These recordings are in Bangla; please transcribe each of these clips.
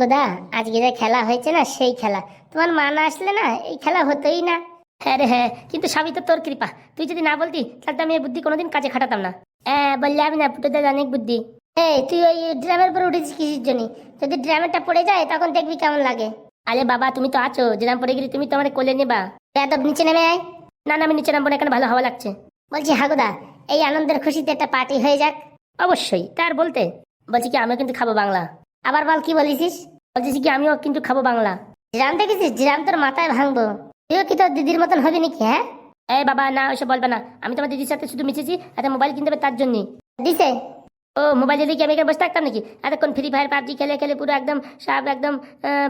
গোদা আজকে যে খেলা হয়েছে না, সেই খেলা। তোমার মা না আসলে না, এই খেলা হতোই না। হ্যাঁ রে হ্যাঁ কিন্তু সবই তো তোর কৃপা। তুই যদি না বলতি, তাহলে তো আমি এই বুদ্ধি কোনোদিন কাজে খাটাতাম না। হ্যাঁ বললে আমি না, পুটোদের অনেক বুদ্ধি। এই, তুই ওই ড্রামের উপর উঠেছিস কিসের জন্য? যদি ড্রামেরটা পড়ে যায়, তখন দেখবি কেমন লাগে। আরে বাবা, তুমি তো আছো যেরাম পড়ে গেলে তুমি তো আমার কোলে নেবা। বেদব নিচে নেমে আয়। না না, আমি নিচে নামবো না, এখানে ভালো হাওয়া লাগছে। বলছি হাগুদা এই আনন্দের খুশিতে একটা পার্টি হয়ে যাক। অবশ্যই, তার বলতে। বলছি কি, আমিও কিন্তু খাব বাংলা। আবার বল, কি বলিস বলছিস কি, আমিও কিন্তু খাব বাংলা। জিরাম দেখেছিস? জিরাম তোর মাথায় ভাঙবো। তুইও কি তোর দিদির মতন হবি নাকি হ্যাঁ? এ বাবা, না ওইসব বলবে না। আমি তোমার দিদির সাথে শুধু মিশেছি একটা মোবাইল কিনতে হবে তার জন্যই দিছে? ও, মোবাইল যদি কি আমি এখানে বসে থাকতাম নাকি? এতক্ষণ ফ্রি ফায়ার পাবজি খেলে খেলে পুরো একদম, সব একদম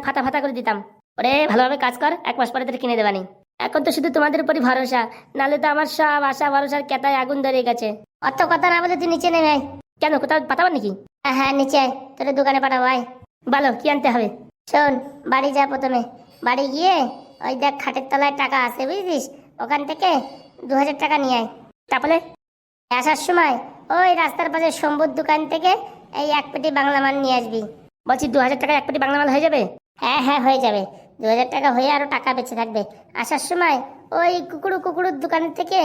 ফাটা ফাটা করে দিতাম। ওরে, ভালোভাবে কাজ কর, এক মাস পরে তোর কিনে দেবানি। এখন তো শুধু তোমাদের উপরই ভরসা, নাহলে তো আমার সব আশা, ভরসার কেতায় আগুন ধরে গেছে। অত কথা না বলে তুই নিচে নেমে কেন, কোথাও পাঠাবো নাকি? হ্যাঁ নিচে আয় তোর দোকানে পাঠাবো, আয়। বলো কি আনতে হবে? শোন, বাড়ি যা প্রথমে। বাড়ি গিয়ে ওই দেখ, খাটের তলায় টাকা আছে বুঝলিস ওখান থেকে দু হাজার টাকা নিয়ে আয়। তারপরে আসার সময় ওই রাস্তার পাশে শম্ভুর দোকান থেকে এই এক পেটি বাংলা মাল নিয়ে আসবি। বলছি দু হাজার টাকা এক পেটি বাংলা মাল হয়ে যাবে? হ্যাঁ হ্যাঁ হয়ে যাবে। দু হাজার টাকা হয়ে আরও টাকা বেঁচে থাকবে। আসার সময় ওই কুকুরু কুকুরুর দোকান থেকে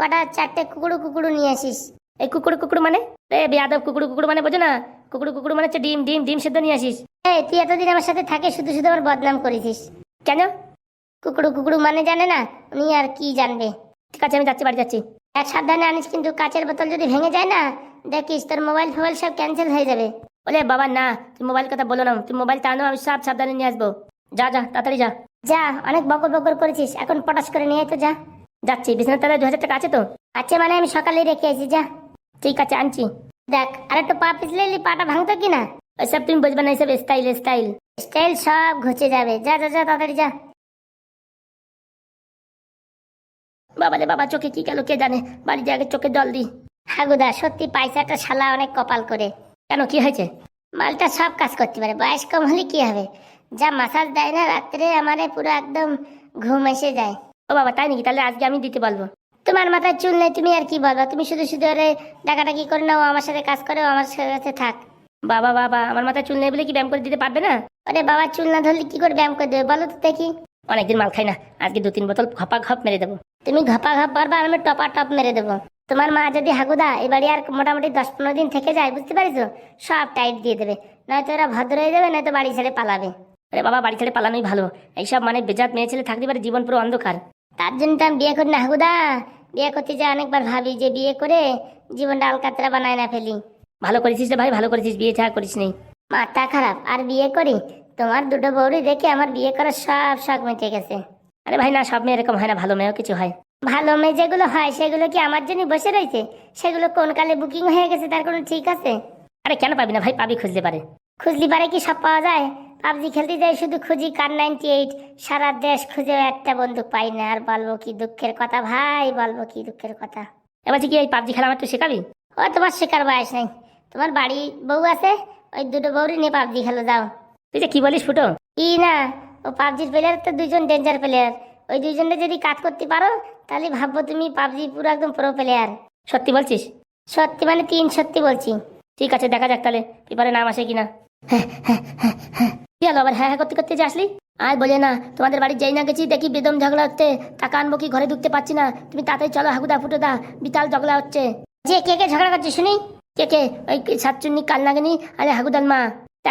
কটা চারটে কুকুরু কুকুরু নিয়ে আসিস। এই কুকুর কুকুর মানে? বেয়াদব কুকুর কুকুর মানে বোঝো না? কুকুর কুকুর মানে হচ্ছে ডিম ডিম ডিম সেদ্ধ নিয়ে আসিস। এই, তুই এতদিন আমার সাথে থাকে, শুধু শুধু আমার বদনাম করেছিস। কেন? কুকুরু কুকুরু মানে জানে না? উনি আর কি জানবে? ঠিক আছে, আমি যাচ্ছি, বাড়ি যাচ্ছি। এক সাবধানে আনিস, কিন্তু কাচের বোতল যদি ভেঙে যায় না, দেখিস তোর মোবাইল ফোবাইল সব ক্যান্সেল হয়ে যাবে। বলে বাবা, না তুই মোবাইল কথা বলো না। তুই মোবাইল টানো আমি সব সাবধানে নিয়ে আসব। যা যা, তাড়াতাড়ি যা। যা, অনেক বকর বকর করেছিস। এখন পটাশ করে নিয়ে তো, যা। যাচ্ছি, বিছানার তলায় দু হাজার টাকা আছে তো? আছে মানে আমি সকালেই রেখে এসেছি যা। ঠিক আছে, আনছি। দেখ আর একটা পা পিছলে এলি পাটা ভাঙতো কি না ওইসব তুমি বুঝবে না এইসব স্টাইল স্টাইল স্টাইল সব ঘুচে যাবে। যা যা যা, তাড়াতাড়ি যা। বাবা রে বাবা, চোখে কি গেল কে জানে? বাড়িতে আগে চোখে জল দি হাগুদা, সত্যি পয়সাটা শালা অনেক কপাল করে। কেন, কি হয়েছে? মালটা সব কাজ করতে পারে। বয়স কম হলে কি হবে? যা মাসাজ দেয় না, রাত্রে আমারে পুরো একদম ঘুম এসে যায়। ও বাবা, তাই নাকি? তাহলে আজকে আমি দিতে বলব তোমার মাথায় চুল নেই, তুমি আর কি বলবা? তুমি শুধু শুধু ওরে ডাকাডাকি করে নাও, আমার সাথে কাজ করে, আমার সাথে থাক। বাবা বাবা, আমার মাথায় চুল নেই বলে কি ব্যায়াম করে দিতে পারবে না? ওরে বাবা, চুল না ধরলে কি করে ব্যায়াম করে দেবে? বলো তো দেখি। অনেকদিন মাল খাই না, আজকে দু তিন বোতল ঘপা খপ মেরে দেবো। তুমি ঘপা ঘপ পারবা আমি টপা টপ মেরে দেবো। তোমার মা যদি হাগুদা এবারে আর মোটামুটি দশ পনেরো দিন থেকে যায়, বুঝতে পারিস সব টাইট দিয়ে দেবে। নয়তো ওরা ভদ্র হয়ে যাবে, নয়তো বাড়ি ছেড়ে পালাবে। আরে বাবা, বাড়ি ছেড়ে পালানোই ভালো। এইসব মানে বেজাত মেয়ে ছেলে থাকতে পারে, জীবন পুরো অন্ধকার। তার জন্য তো আমি বিয়ে করি না হাগুদা বিয়ে করতে যা অনেকবার ভাবি যে বিয়ে করে জীবনটা আলকাতরা বানায় না ফেলি। ভালো করেছিস রে ভাই ভালো করেছিস বিয়ে ছাড়া করিস নেই মাথা খারাপ আর বিয়ে করি? তোমার দুটো বউরি দেখে আমার বিয়ে করার সব শখ মিটে গেছে। আরে ভাই না সব মেয়ে এরকম হয় না ভালো মেয়েও কিছু হয়। ভালো মেয়ে যেগুলো হয় সেগুলো কি আমার জন্য বসে রয়েছে? সেগুলো কোন কালে বুকিং হয়ে গেছে তার কোনো ঠিক আছে? আরে কেন পাবি না ভাই পাবি খুঁজতে পারে। খুঁজলি পারে কি সব পাওয়া যায়? পাবজি খেলতে যাই শুধু খুঁজি কার নাইনটি এইট সারা দেশ খুঁজে একটা বন্দুক পাই না। আর বলব কি দুঃখের কথা ভাই বলব কি দুঃখের কথা। এবার কি এই পাবজি খেলা আমার তুই শেখাবি? ও তোমার শেখার বয়স নেই। তোমার বাড়ি বউ আছে? ওই দুটো বউরই নিয়ে পাবজি খেলো যাও। তুই যে কি বলিস ফুটো? কি না? ও পাবজির প্লেয়ার তো দুজন ডেঞ্জার প্লেয়ার ওই দুজনে যদি কাজ করতে পারো তাহলে ভাববো তুমি পাবজি পুরো একদম প্রো প্লেয়ার সত্যি বলছিস? সত্যি মানে তিন সত্যি বলছি। ঠিক আছে দেখা যাক তাহলে। পেপারে নাম আসে কিনা। কি হলো আবার হ্যাঁ হ্যাঁ করতে করতে যে আসলি? আর বলে না, তোমাদের বাড়ি যেই না গেছি দেখি বেদম ঝগড়া হচ্ছে, টাকা আনব কি ঘরে ঢুকতে পারছি না, তুমি তাড়াতাড়ি চলো হাগুদা ফুটো দা বিতাল ঝগড়া হচ্ছে। যে কে কে ঝগড়া করছে শুনি? কে কে? ওই সাতচুন্নি কাল নাগিনি আরে হাগুদান মা।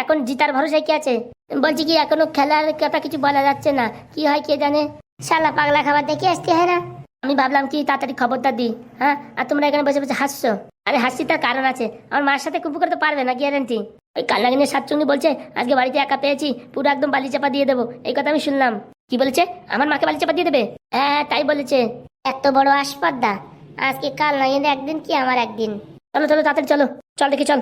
এখন জিতার ভরসায় কি আছে? বলছি কি, এখনও খেলার কথা কিছু বলা যাচ্ছে না, কি হয় কে জানে? শালা পাগলা খাবার দেখে আসতে হয় না? আমি ভাবলাম কি, তাড়াতাড়ি খবরটা দিই হ্যাঁ? আর তোমরা এখানে বসে বসে হাসছো। আরে হাসছি তার কারণ আছে, আমার মার সাথে কুপু করতে পারবে না গ্যারেন্টি ওই কাল্লাগিনের সাতচুঙ্গি বলছে আজকে বাড়িতে একা পেয়েছি পুরো একদম বালি চাপা দিয়ে দেবো। এই কথা আমি শুনলাম। কি বলেছে? আমার মাকে বালি চাপা দিয়ে দেবে? হ্যাঁ তাই বলেছে। এত বড় আসপদ্দা আজকে কাল এদের একদিন কি আমার একদিন? চলো চলো তাড়াতাড়ি চলো চল দেখি চল।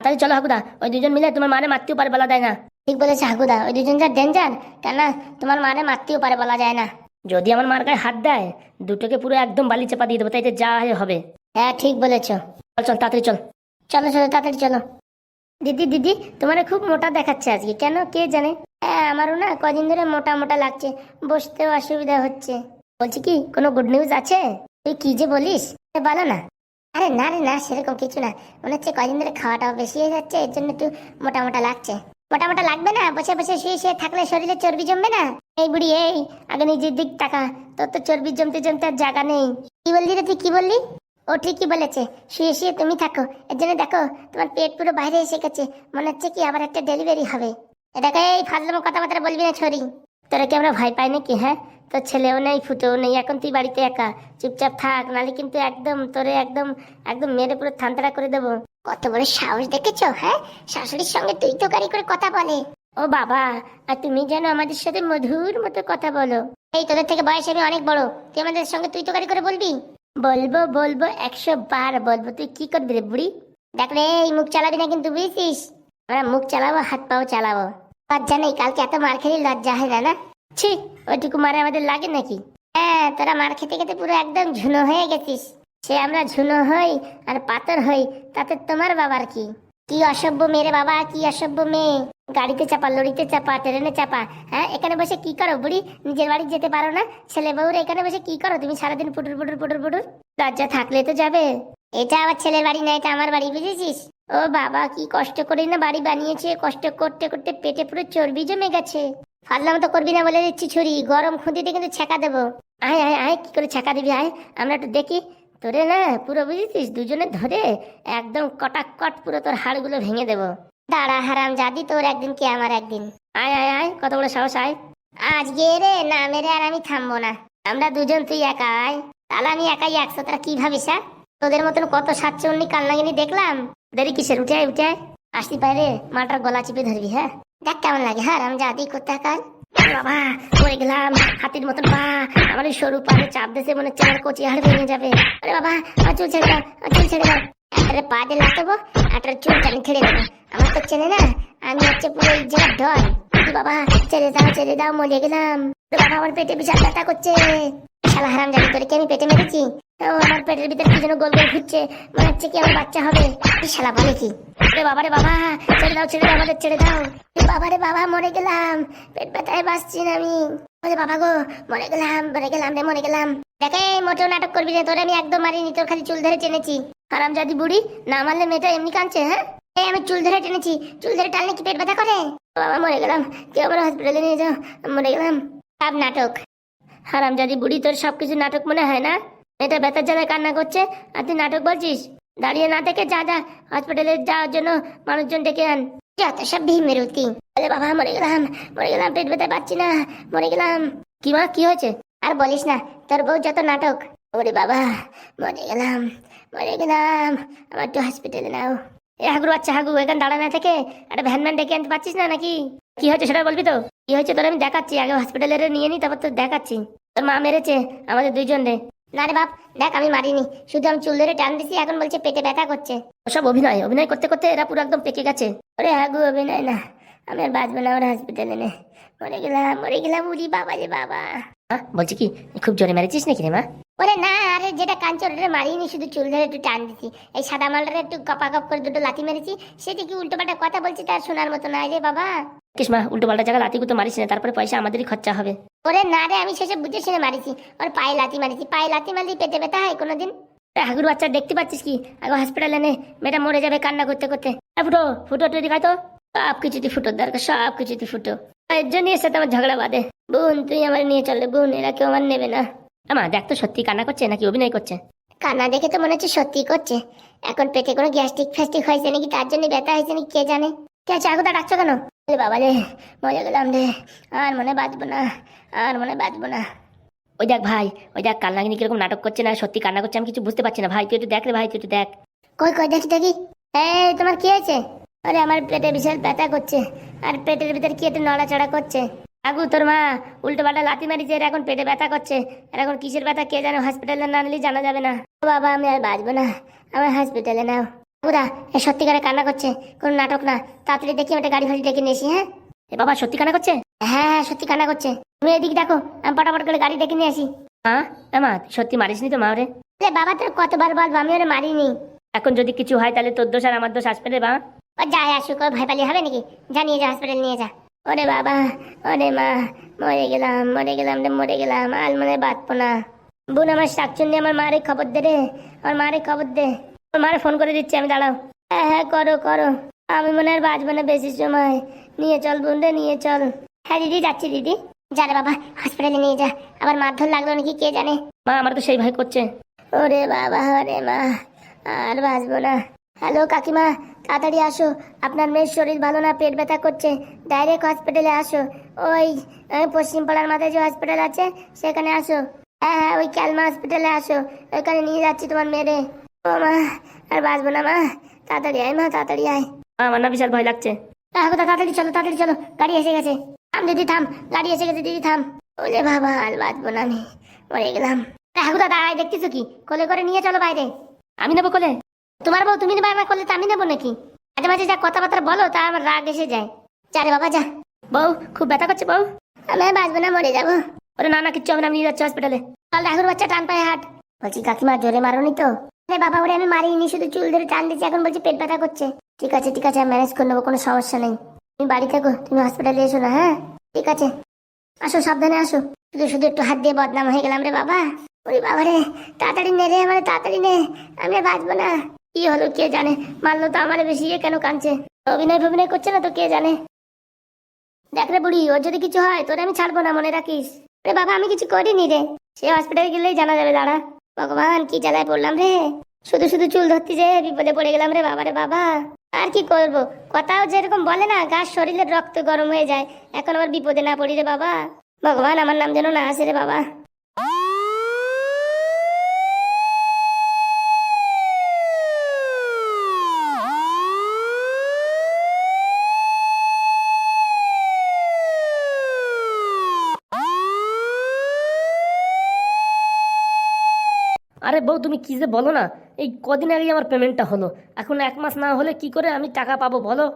তাড়াতাড়ি চলো হাকুদা ওই দুজন মিলে তোমার মারে মারতেও পারে বলা দেয় না। ঠিক বলেছে হাগুদা ওই দুজন যা ডেঞ্জার কেন তোমার মারে মারতেও পারে বলা যায় না। যদি আমার মার গায়ে হাত দেয় দুটোকে পুরো একদম বালি চাপা দিয়ে দেবো তাই যা হবে। হ্যাঁ ঠিক বলেছ। চল চল তাড়াতাড়ি চল। চলো চলো তাড়াতাড়ি চলো। দিদি দিদি, তোমার খুব মোটা দেখাচ্ছে আজকে। কেন? কে জানে? হ্যাঁ আমারও না কদিন ধরে মোটা মোটা লাগছে। বসতেও অসুবিধা হচ্ছে। বলছি কি, কোনো গুড নিউজ আছে? তুই কি যে বলিস? বলো না। আরে না রে, না, সেরকম কিছু না। মনে হচ্ছে কদিন ধরে খাওয়াটাও বেশি হয়ে যাচ্ছে, এর জন্য একটু মোটা মোটা লাগছে। মোটা মোটা লাগবে না? বসে বসে শুয়ে শুয়ে থাকলে শরীরে চর্বি জমবে না? এই বুড়ি, এই, আগে নিজের দিক টাকা তোর তো চর্বি জমতে জমতে আর জায়গা নেই। কি বললি রে তুই? কি বললি? ও ঠিকই বলেছে। শুয়ে শুয়ে তুমি থাকো। এর জন্য দেখো, তোমার পেট পুরো বাইরে এসে গেছে। মনে হচ্ছে কি আবার একটা ডেলিভারি হবে। এটাকে এই ফাজলামো কথাবার্তা বলবি না, ছড়ি। তোরা কি আমরা ভয় পাই নাকি হ্যাঁ? তোর ছেলেও নেই, ফুটেও নেই, এখন তুই বাড়িতে একা। চুপচাপ থাক নালে কিন্তু একদম তোরে একদম একদম মেরে পুরো থানতাড়া করে দেবো। কত বড় সাহস দেখেছ হ্যাঁ? শাশুড়ির সঙ্গে তুই তো গাড়ি করে কথা বলে। ও বাবা, আর তুমি যেন আমাদের সাথে মধুর মতো কথা বলো। এই তোদের থেকে বয়স আমি অনেক বড়। তুই আমাদের সঙ্গে তুই তো গাড়ি করে বলবি? বলব বলব, একশো বার বলব। তুই কি করবি রে বুড়ি? দেখ রে, এই মুখ চালাবি না কিন্তু, বুঝছিস? আমরা মুখ চালাবো, হাত পাও চালাবো। লজ্জা নেই, কালকে এত মার খেলি, লজ্জা হয় না না? ছি, ওইটুকু মারে আমাদের লাগে নাকি? হ্যাঁ তোরা মার খেতে খেতে পুরো একদম ঝুনো হয়ে গেছিস। সে আমরা ঝুনো হই আর পাতর হই, তাতে তোমার বাবার কি? কি অসভ্য মেরে বাবা, কি অসভ্য মেয়ে। গাড়িতে চাপা, লরিতে চাপা, ট্রেনে চাপা হ্যাঁ? এখানে বসে কি করো বুড়ি? নিজের বাড়ি যেতে পারো না? ছেলে বউরা এখানে বসে কি করো? তুমি সারাদিন পুটুর পুটুর পুটুর পুটুর। লজ্জা থাকলে তো যাবে। এটা আবার ছেলের বাড়ি না, এটা আমার বাড়ি, বুঝেছিস? ও বাবা, কি কষ্ট করে না বাড়ি বানিয়েছে। কষ্ট করতে করতে পেটে পুরো চর্বি জমে গেছে। ফাজলাম তো করবি না বলে দিচ্ছি ছুরি। গরম খুঁদিতে কিন্তু ছেঁকা দেবো। আয় আয় আয়, কি করে ছেঁকা দিবি, আয়? আমরা একটু দেখি। তোরে না পুরো বুঝেছিস? দুজনে ধরে একদম কটাকট পুরো তোর হাড়গুলো ভেঙে দেবো। দাঁড়া হারাম জাদি, তোর একদিন কি আমার একদিন? আয় আয় আয়, কত বড় সাহস, আয়। আজকে রে না মেরে আর আমি থামবো না। আমরা দুজন তুই একা, আয়। তাহলে আমি একাই একশো তারা কি ভাবিস হ্যাঁ তোদের মতন কত সাতশো উন্নি কান্নাগিনি দেখলাম? দেরি কিসের? উঠে উঠে। আসতে পারে মাটার গলা চিপে ধরবি হ্যাঁ? দেখ কেমন লাগে হ্যাঁ রাম জাদি কার বাবা গেলাম, হাতির মতন পা। আমার সরু পায়ে চাপ দিয়েছে মনে আমার কচি হাড় ভেঙে যাবে। আরে বাবা চুল ছেড়ে দাও চুল ছেড়ে দাও। একটারে পা দিয়ে লাগাবো একটারে চুল টানি ছেড়ে দেবো। আমার তো চেনে না, আমি হচ্ছে পুরো এই জায়গার বাবা, ছেড়ে দাও ছেড়ে দাও মরে গেলাম। বাবা, আমার পেটে বিশাল ব্যথা করছে। শালা হারাম জানি তোরে, কি আমি পেটে মেরেছি? ও, আমার পেটের ভিতরে কি যেন গোল গোল ঘুরছে, মনে হচ্ছে কি আমার বাচ্চা হবে। শালা বলে কি? বাবা রে বাবা, ছেড়ে দাও ছেড়ে দাও, আমাদের ছেড়ে দাও। বাবা রে বাবা, মরে গেলাম। পেট ব্যথায় বাঁচছি না আমি। ওরে বাবা গো, মরে গেলাম মরে গেলাম রে, মরে গেলাম। দেখে মোটেও নাটক করবি না তোরে আমি একদম মারিনি, তোর খালি চুল ধরে টেনেছি। হারাম জাদি বুড়ি, না মারলে মেয়েটা এমনি কাঁদছে হ্যাঁ? এই আমি চুল ধরে টেনেছি, চুল ধরে টানলে কি পেট ব্যথা করে? বাবা, মরে গেলাম। কেউ আমার হসপিটালে নিয়ে যাও, মরে গেলাম। সব নাটক। হারাম জাদি বুড়ি, তোর সবকিছু নাটক মনে হয় না? এটা ব্যথার জ্বালায় কান্না করছে, আর তুই নাটক বলছিস? দাঁড়িয়ে না থেকে যা যা হসপিটালে যাওয়ার জন্য মানুষজন ডেকে আন। যত সব ভীমের উতি বলে বাবা, মরে গেলাম মরে গেলাম, পেট ব্যথা পাচ্ছি না, মরে গেলাম। কি মা, কি হয়েছে? আর বলিস না, তোর বউ যত নাটক। ওরে বাবা, মরে গেলাম মরে গেলাম, আমার একটু হসপিটালে নাও। এ হাগুর বাচ্চা হাগু এখানে দাঁড়া না থেকে, একটা ভ্যান ম্যান ডেকে আনতে পারছিস না নাকি? কি হয়েছে, সেটা বলবি তো? কি হয়েছে, তোর আমি দেখাচ্ছি, আগে হসপিটালে নিয়ে নি, তারপর তোর দেখাচ্ছি। তোর মা মেরেছে, আমাদের দুইজন রে। না রে বাপ, দেখ, আমি মারিনি, শুধু আমি চুল ধরে টান দিছি, এখন বলছে পেটে ব্যথা করছে। ওসব অভিনয় অভিনয় করতে করতে এরা পুরো একদম পেকে গেছে। ওরে হাগু অভিনয় না আমি আর বাঁচবো না ওরা হসপিটালে নে মরে গেলাম মরে গেলাম উরি বাবা রে বাবা। হ্যাঁ বলছি কি খুব জোরে মেরেছিস নাকি রে মা? ওরে না আরে যেটা কাঞ্চন ওটা মারিনি শুধু চুল ধরে একটু টান দিছি। এই সাদা মালটা একটু কপা কপ করে দুটো লাথি মেরেছি সেটা কি উল্টো পাল্টা কথা বলছি তার শোনার মতো না রে বাবা। কিস মা উল্টো পাল্টা জায়গা লাতি তো মারিস না তারপরে পয়সা আমাদেরই খরচা হবে। ওরে না রে আমি শেষে বুঝে শুনে মারিছি। ওর পায়ে লাথি মারিছি পায়ে লাথি মারলি পেটে ব্যথা হয় কোনোদিন। হাগুর বাচ্চা দেখতে পাচ্ছিস কি? আগে হসপিটালে নে, মেয়েটা মরে যাবে কান্না করতে করতে। ফুটো ফুটো তুই দেখাই তো। সব কিছুতে ফুটোর দরকার সব কিছুতে ফুটো। এর জন্য এর সাথে আমার ঝগড়া বাঁধে। বোন, তুই আমার নিয়ে চলে বোন, এরা কেউ আমার নেবে না। আমা, দেখ তো সত্যি কান্না করছে নাকি অভিনয় করছে? কান্না দেখে তো মনে হচ্ছে সত্যি করছে। এখন পেটে কোনো গ্যাস্ট্রিক ফ্যাস্ট্রিক হয়েছে নাকি, তার জন্য ব্যথা হয়েছে নাকি কে জানে। কে আছে? আগুদা ডাকছো কেন? বাবা রে, মরে গেলাম রে। আর মনে বাঁচবো না, আর মনে বাঁচবো না। ওই দেখ ভাই, ওই দেখ কান্নাগিনি কীরকম নাটক করছে না, সত্যি কান্না করছে আমি কিছু বুঝতে পারছি না। ভাই, তুই একটু দেখ রে ভাই, তুই একটু দেখ। কই কই, দেখি দেখি। এই, তোমার কি হয়েছে? আরে, আমার পেটে বিশাল ব্যথা করছে। আর পেটের ভিতর কি একটু নড়াচড়া করছে? আগু, তোর মা উল্টো পাল্টা লাথি মারিছে, এর এখন পেটে ব্যথা করছে। আর এখন কিসের ব্যথা, কে জানে হসপিটালে না নিলে জানা যাবে না। ও বাবা, আমি আর বাঁচবো না। আমার হসপিটালে নাও। বুড়া এ সত্যিকারে কান্না করছে। কোনো নাটক না। তাড়াতাড়ি দেখি একটা গাড়ি ফাড়ি ডেকে নিয়েছি হ্যাঁ? এ বাবা, সত্যি কান্না করছে? হ্যাঁ হ্যাঁ সত্যি কান্না করছে। তুমি এদিকে দেখো আমি পটাপট করে গাড়ি ডেকে নিয়ে আসি। হ্যাঁ মা সত্যি মারিসনি তো মা রে আরে বাবা তোর কতবার বলব আমি ওরে মারিনি। এখন যদি কিছু হয় তাহলে তোর দোষ আর আমার দোষ আসবে রে বা ও যায় আসুক ওর ভয় পালিয়ে হবে নাকি? যা নিয়ে যা হসপিটাল নিয়ে যা। ওরে বাবা ওরে মা মরে গেলাম মরে গেলাম রে মরে গেলাম আর মনে বাঁচবো না। বোন আমার শাকচুন্নি আমার মারে খবর দে রে আমার মারে খবর দে। আমার মারে ফোন করে দিচ্ছি আমি দাঁড়াও। হ্যাঁ হ্যাঁ করো করো। আমি মনে হয় বাঁচবো না বেশি সময়। নিয়ে চল বোনরে নিয়ে চল। হ্যাঁ দিদি যাচ্ছি দিদি। যা রে বাবা হসপিটালে নিয়ে যা। আবার মারধর লাগল নাকি কে জানে? মা আমার তো সেই ভয় করছে। ওরে বাবা ওরে মা আর বাঁচবো না। হ্যালো কাকিমা তাড়াতাড়ি আসো। আপনার মেয়ের শরীর ভালো না পেট ব্যথা করছে। ডাইরেক্ট হসপিটালে আসো। ওই পশ্চিম পাড়ার মাথায় যে হসপিটাল আছে সেখানে আসো। হ্যাঁ হ্যাঁ ওই ক্যালমা হসপিটালে আসো। ওইখানে নিয়ে যাচ্ছি তোমার মেয়েরে। ও মা আর বাঁচবো না মা। তাড়াতাড়ি আয় মা তাড়াতাড়ি আয়। আমার না বিশাল ভয় লাগছে। হ্যাঁ তাড়াতাড়ি চলো তাড়াতাড়ি চলো। গাড়ি এসে গেছে। থাম, দিদি থাম, গাড়ি এসে গেছে, দিদি থাম। ওলে বাবা, আর বাঁচবো না আমি, মরে গেলাম। কোথা দাঁড়াই দেখতেছো কি? কোলে করে নিয়ে চলো বাইরে। আমি নেব কোলে? তোমার বউ, তুমি নেবে আমার করলে তো আমি নেব নাকি? মাঝে মাঝে যা কথাবার্তা বলো, তা আমার রাগ এসে যায়। যা রে বাবা, যা। বউ, খুব ব্যথা করছে, বউ? আমি বাঁচবো না, মরে যাব। ওরে না না, কিচ্ছু হবে না, আমি নিয়ে যাচ্ছি হসপিটালে কাল ঠাকুর বাচ্চা, টান পায়ে হাট। বলছি, কাকিমা, জোরে মারোনি তো? আরে বাবা, ওরে আমি মারিনি, শুধু চুল ধরে টান দিচ্ছি এখন বলছি পেট ব্যথা করছে। ঠিক আছে ঠিক আছে, আমি ম্যানেজ করে নেব, কোনো সমস্যা নেই। তুমি বাড়ি থাকো, তুমি হসপিটালে এসো না হ্যাঁ? ঠিক আছে। আসো, সাবধানে আসো। শুধু শুধু একটু হাত দিয়ে বদনাম হয়ে গেলাম রে বাবা। ওরে বাবা রে তাড়াতাড়ি নে রে আমার, তাড়াতাড়ি নে। আমি আর বাঁচবো না। কি হলো, কে জানে? মারলো তো আমার বেশি, এ কেন কাঁদছে? অভিনয় ফভিনয় করছে না তো, কে জানে? দেখ রে বুড়ি, ওর যদি কিছু হয়, তোরে আমি ছাড়বো না, মনে রাখিস? রে বাবা, আমি কিছু করিনি রে। সে হসপিটালে গেলেই জানা যাবে, দাঁড়া। ভগবান, কি জ্বালায় পড়লাম রে। শুধু শুধু চুল ধরতে যে বিপদে পড়ে গেলাম রে বাবা রে বাবা। আর কি করব? কথাও যেরকম বলে না গাছ শরীরের রক্ত গরম হয়ে যায়। এখন আবার বিপদে না পড়ি রে বাবা। ভগবান, আমার নাম যেন না আসে রে বাবা। আরে বউ, তুমি কি যে বলো না? এই কদিন আগেই আমার পেমেন্টটা হলো। এখন এক মাস না হলে কি করে আমি টাকা পাবো বলো?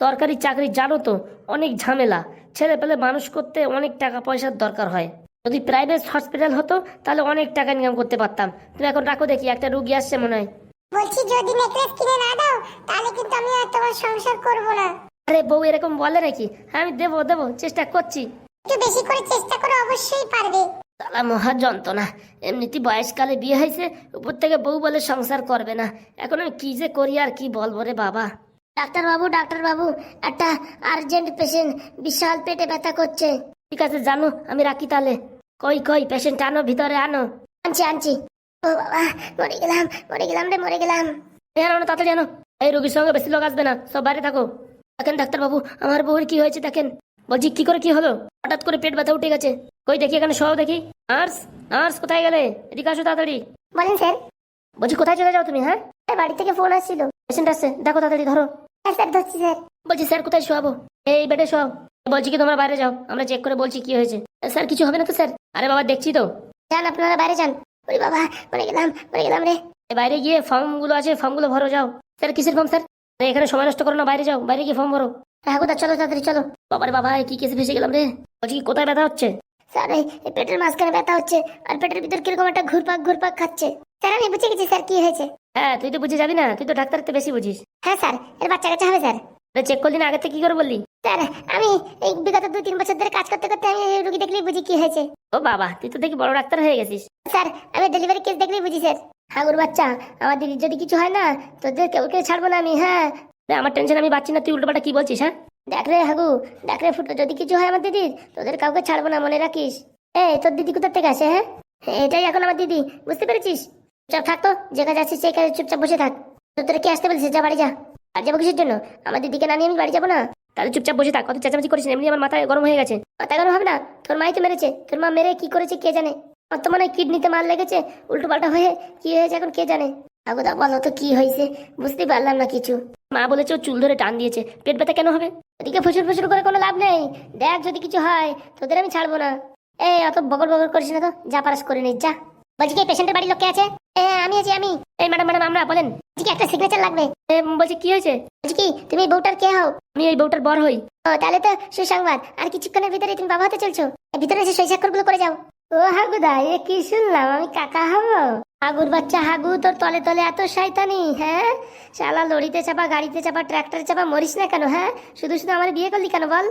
সরকারি চাকরি জানো তো অনেক ঝামেলা। ছেলে পেলে মানুষ করতে অনেক টাকা পয়সার দরকার হয়। যদি প্রাইভেট হসপিটাল হতো তাহলে অনেক টাকা ইনকাম করতে পারতাম। তুমি এখন রাখো দেখি একটা রুগী আসছে মনে হয়। বলছি যদি নেকলেস কিনে না দাও তাহলে কিন্তু আমি আর তোমার সংসার করব না। আরে বউ এরকম বলে নাকি? হ্যাঁ আমি দেবো দেবো চেষ্টা করছি। একটু বেশি করে চেষ্টা করো অবশ্যই পারবে। তালা মহা যন্ত্রণা। এমনিতে বয়সকালে বিয়ে হয়েছে উপর থেকে বউ বলে সংসার করবে না। এখন আমি কি যে করি আর কি বলব রে বাবা। ডাক্তার বাবু ডাক্তার বাবু একটা আর্জেন্ট পেশেন্ট বিশাল পেটে ব্যথা করছে। ঠিক আছে জানো আমি রাখি তাহলে। কই কই পেশেন্ট আনো ভিতরে আনো। আনছি আনছি। ও বাবা মরে গেলাম মরে গেলাম রে মরে গেলাম। আনো আনো, তাড়াতাড়ি আনো। এই রোগীর সঙ্গে বেশি লোক আসবে না সব বাইরে থাকো। দেখেন ডাক্তারবাবু আমার বউর কি হয়েছে দেখেন। বলছি কি করে কি হলো? হঠাৎ করে পেট ব্যথা উঠে গেছে। কই দেখি এখানে সব দেখি। নার্স নার্স কোথায় গেলে? এদিকে আসো তাড়াতাড়ি। বলেন স্যার। বলছি কোথায় চলে যাও তুমি হ্যাঁ? বাড়ি থেকে ফোন আসছিল। পেশেন্ট আসছে দেখো তাড়াতাড়ি ধরো। হ্যাঁ স্যার ধরছি স্যার। বলছি স্যার কোথায় শোয়াবো? এই বেডে শোয়াও। বলছি কি তোমরা বাইরে যাও আমরা চেক করে বলছি কি হয়েছে। স্যার কিছু হবে না তো স্যার? আরে বাবা দেখছি তো। যান আপনারা বাইরে যান। ওরে বাবা মরে গেলাম মরে গেলাম রে। বাইরে গিয়ে ফর্মগুলো আছে ফর্মগুলো ভরো যাও। স্যার কিসের ফর্ম স্যার? এখানে সময় নষ্ট করো না বাইরে যাও বাইরে গিয়ে ফর্ম ভরো। হ্যাঁ কোথা চলো তাড়াতাড়ি চলো। বাবারে বাবা কি কেসে ফেসে গেলাম রে? বলছি কি কোথায় ব্যথা হচ্ছে? স্যার এই পেটের মাঝখানে ব্যথা হচ্ছে আর পেটের ভিতর কীরকম একটা ঘুরপাক ঘুরপাক খাচ্ছে। স্যার আমি বুঝে গেছি স্যার কি হয়েছে। হ্যাঁ তুই তো বুঝে যাবি না তুই তো ডাক্তার তো বেশি বুঝিস। হ্যাঁ স্যার এর বাচ্চা কাচ্চা হবে স্যার। চেক করলি না আগে থেকে কি করে বললি? স্যার আমি এই বিগত দুই তিন বছর ধরে কাজ করতে করতে আমি এই রুগী দেখলেই বুঝি কি হয়েছে। ও বাবা তুই তো দেখি বড় ডাক্তার হয়ে গেছিস। স্যার আমি ডেলিভারি কেস দেখলেই বুঝি স্যার। হাগুর বাচ্চা আমার দিদির যদি কিছু হয় না তোদের কেউ কেউ ছাড়বো না আমি হ্যাঁ। আমার টেনশন আমি পাচ্ছি না তুই উল্টোপাল্টা কি বলছিস হ্যাঁ? দেখ রে হাগু, দেখ রে ফুটো, যদি কিছু হয় আমার দিদির, তোদের কাউকে ছাড়বো না, মনে রাখিস। এই, তোর দিদি কোথার থেকে আসে হ্যাঁ? এটাই এখন আমার দিদি, বুঝতে পেরেছিস? চুপ থাক তো, যে কাজে আছিস সেই কাজে চুপচাপ বসে থাক। তোদের কে আসতে বলেছিস যা বাড়ি যা। আর যাব কিসের জন্য? আমার দিদিকে না নিয়ে আমি বাড়ি যাব না? তাহলে চুপচাপ বসে থাক কত চেঁচামেচি করিস এমনি আমার মাথায় গরম হয়ে গেছে। মাথা গরম হবে না? তোর মাই তো মেরেছে, তোর মা মেরে কি করেছে কে জানে? আমার তো মনে হয় কিডনিতে মার লেগেছে উল্টো পাল্টা হয়ে কি হয়েছে এখন কে জানে? আগোদা বলো তো কি হয়েছে বুঝতে পারলাম না কিছু মা বলেছে ও চুল ধরে টান দিয়েছে। পেট ব্যথা কেন হবে? এদিকে ফুসুর ফুসুর করে কোনো লাভ নেই। দেখ যদি কিছু হয় তোদের আমি ছাড়বো না। এই অত বগর বগর করিস না তো। যা পারাস করে নিস যা। বলছি কি পেশেন্টের বাড়ির লোক কে আছে? এ আমি আছি আমি। এই ম্যাডাম ম্যাডাম আমরা বলেন। বলছি কি একটা সিগনেচার লাগবে? এ, বলছি কি হয়েছে? বলছি কি তুমি বউটার কে হও? আমি এই বউটার বর হই। ও তাহলে তো সুসংবাদ। আর কিছুক্ষণের ভিতরে তুমি বাবা হতে চলছো। ভিতরে এসে সই স্বাক্ষরগুলো করে যাও। ও হাগুদা এ কি শুনলাম? আমি কাকা হব? হাগুর বাচ্চা হাগু তোর তলে তলে এত শয়তানি হ্যাঁ? শালা লরিতে চাপা গাড়িতে চাপা ট্রাক্টরে চাপা মরিস না কেন হ্যাঁ? শুধু শুধু আমার বিয়ে করলি কেন বল?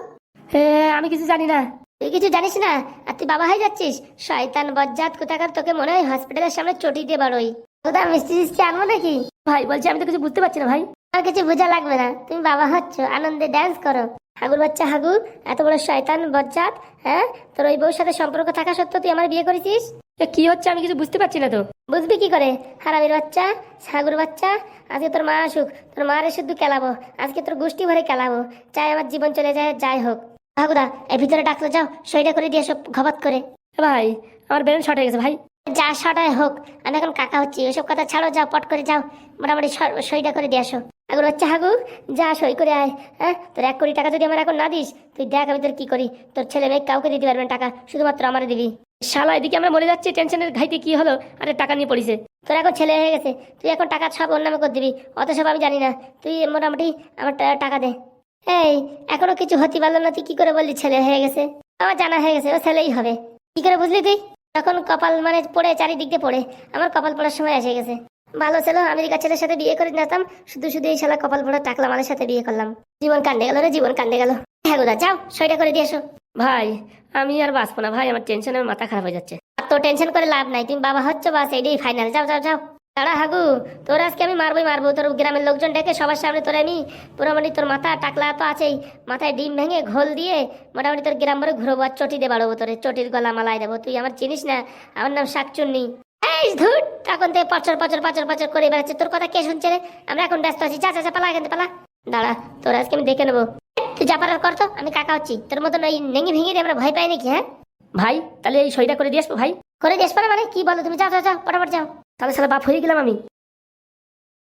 এ, আমি কিছু জানি না। তুই কিছু জানিস না? আর তুই বাবা হয়ে যাচ্ছিস? শয়তান বজ্জাত কোথাকার তোকে মনে হয় হসপিটালের সামনে চটি দিয়ে বাড়োই। কোথা মিষ্টি মিষ্টি আনব নাকি? ভাই বলছি আমি তো কিছু বুঝতে পারছি না ভাই। আর কিছু বোঝা লাগবে না। তুমি বাবা হচ্ছ আনন্দে ড্যান্স করো। হাগুর বাচ্চা হাগু এত বড় শয়তান বজ্জাত হ্যাঁ? তোর ওই বউর সাথে সম্পর্ক থাকা সত্ত্বেও তুই আমার বিয়ে করেছিস? এ কি হচ্ছে? আমি কিছু বুঝতে পারছি না তো। বুঝবি কি করে? হারামির বাচ্চা সাগুর বাচ্চা আজকে তোর মা আসুক তোর মারে শুধু কেলাবো আজকে তোর গোষ্ঠী ভরে কেলাবো চাই আমার জীবন চলে যায় যাই হোক। হাগুদা এই ভিতরে ডাকলে যাও সইটা করে দিয়ে সব ঘবাত করে। ভাই আমার ব্রেন শর্ট হয়ে গেছে ভাই। যা সটাই হোক আমি এখন কাকা হচ্ছি ওইসব কথা ছাড়ো যাও পট করে যাও মোটামুটি সইটা করে দিয়ে আসো। হাগুর বাচ্চা হাগু যা সই করে আয় হ্যাঁ? তোর এক কোটি টাকা যদি আমার এখন না দিস, তুই দেখ আমি তোর কি করি। তোর ছেলে মেয়ে কাউকে দিতে পারবেন টাকা, শুধুমাত্র আমার দিবি। শালা, এদিকে আমরা মরে যাচ্ছি, টেনশনের ঘাইতে কি হলো? আরে টাকা নিয়ে পড়িছে। তোর এখন ছেলে হয়ে গেছে, তুই এখন টাকা সব ওর নামে করে দিবি অত সব আমি জানি না। তুই মোটামুটি আমার টাকা দে। এই, এখনও কিছু হতে পারল না, তুই কি করে বললি ছেলে হয়ে গেছে? আমার জানা হয়ে গেছে, ও ছেলেই হবে। কি করে বুঝলি তুই? তখন কপাল মানে পড়ে, চারিদিক দিয়ে পড়ে। আমার কপাল পড়ার সময় এসে গেছে। ভালো ছিল আমেরিকার ছেলের সাথে বিয়ে করে নিতাম শুধু শুধু এই শালা কপাল পড়া টাকলা মালের সাথে বিয়ে করলাম। জীবন কান্দে গেল রে জীবন কান্দে গেল। হ্যাঁ গোদা যাও সইটা করে দিয়ে এসো। ভাই আমি আর বাঁচবো না ভাই আমার টেনশনে মাথা খারাপ হয়ে যাচ্ছে। আর তো টেনশন করে লাভ নাই তুমি বাবা হচ্ছ বাস এইটাই ফাইনাল যাও যাও যাও। দাঁড়া হাগু তোর আজকে আমি মারবই মারবো তোর গ্রামের লোকজন ডেকে সবার সামনে তোর আমি মোটামুটি তোর মাথা টাকলা তো আছেই মাথায় ডিম ভেঙে ঘোল দিয়ে মোটামুটি তোর গ্রাম ভরে ঘুরবো আর চটি দিয়ে বাড়বো তোর চটির গলা মালাই দেবো। তুই আমার চিনিস না আমার নাম শাকচুন্নি। এই ধুট তখন থেকে পচর পচর পচর পচর করে বেড়াচ্ছে। তোর কথা কে শুনছে রে? আমরা এখন ব্যস্ত আছি। যা যা যা পালা এখান পালা। দাঁড়া তোর আজকে আমি দেখে নেব। তুই যা পারার কর তো আমি কাকা হচ্ছি। তোর মতন ওই নেঙে ভেঙে দিয়ে আমরা ভয় পাই নাকি হ্যাঁ? ভাই তাহলে এই সইটা করে দিয়ে আসব ভাই। করে দেশ পারে মানে? কি বলো তুমি? যাও যাও যাও ফটাফট যাও। তাহলে সালা বাপ হয়ে গেলাম আমি।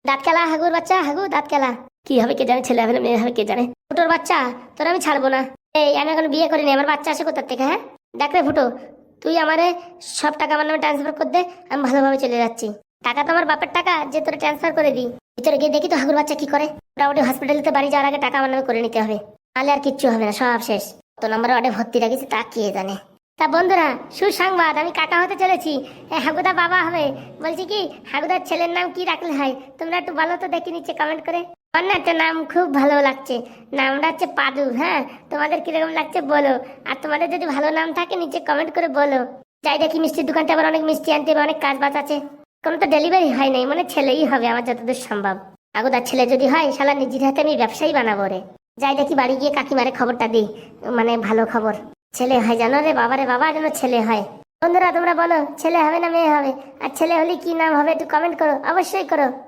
দাঁত খেলা হাগুর বাচ্চা হাগু দাঁত খেলা। কি হবে কে জানে ছেলে হবে না মেয়ে হবে কে জানে। ফুটোর বাচ্চা তোর আমি ছাড়বো না। এই আমি এখন বিয়ে করিনি আমার বাচ্চা আসে কোথার থেকে হ্যাঁ? দেখ রে ফুটো তুই আমারে সব টাকা নামে ট্রান্সফার করে দে, আমি ভালোভাবে চলে যাচ্ছি। টাকা তো আমার বাপের টাকা, যে তোর ট্রান্সফার করে দিই। ভিতরে গিয়ে দেখি তো হাগুর বাচ্চা কি করে। মোটামুটি হসপিটালিতে বাড়ি যাওয়ার আগে টাকা নামে করে নিতে হবে। তাহলে আর কিচ্ছু হবে না, সব শেষ। তো নম্বরে অর্ডে ভর্তি রাখিস, তা কে জানে। তা বন্ধুরা, সুসংবাদ, আমি কাকা হতে চলেছি। হাগুদা বাবা হবে। বলছি কি, হাগুদার ছেলের নাম কি রাখলে হয়? তোমরা একটু ভালো তো, দেখে নিচ্ছে কমেন্ট করে। না একটা নাম খুব ভালো লাগছে। নামটা হচ্ছে পাদু হ্যাঁ? তোমাদের কীরকম লাগছে বলো। আর তোমাদের যদি ভালো নাম থাকে, নিচে কমেন্ট করে বলো। যাই দেখি, মিষ্টির দোকানটা আবার অনেক মিষ্টি আনতে হবে, অনেক কাজ বাজ আছে। কোনো তো ডেলিভারি হয় নাই মানে ছেলেই হবে আমার যতদূর সম্ভব। আগুদার ছেলে যদি হয়, শালা নিজের হাতে আমি ব্যবসায়ী বানাবো রে। যাই দেখি, বাড়ি গিয়ে কাকিমারে খবরটা দিই মানে ভালো খবর। ছেলে হয় জানো রে বাবারে বাবা, যেন ছেলে হয়। বন্ধুরা, তোমরা বলো, ছেলে হবে না মেয়ে হবে? আর ছেলে হলে কি নাম হবে একটু কমেন্ট করো, অবশ্যই করো।